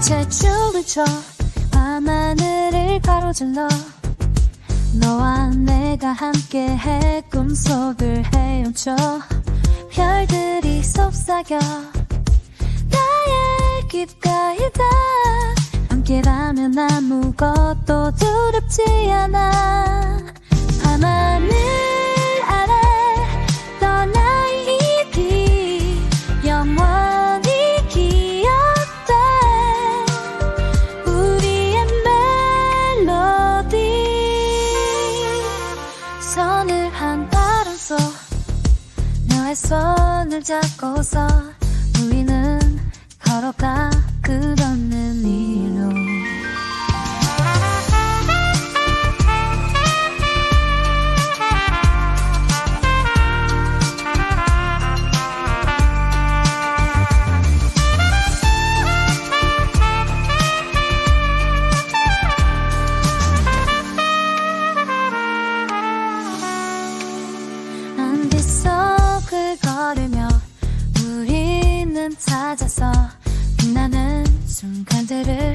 춤을 춰 밤하늘을 가로질러. 너와 내가 함께해 꿈속을 헤엄쳐 별들이 속삭여 나의 귓가에 다 함께라면 아무것도 두렵지 않아 나의 손을 잡고서 우리는 걸었다 그러는 이로 안됐어. 걸으며 우리는 찾아서 빛나는 순간들을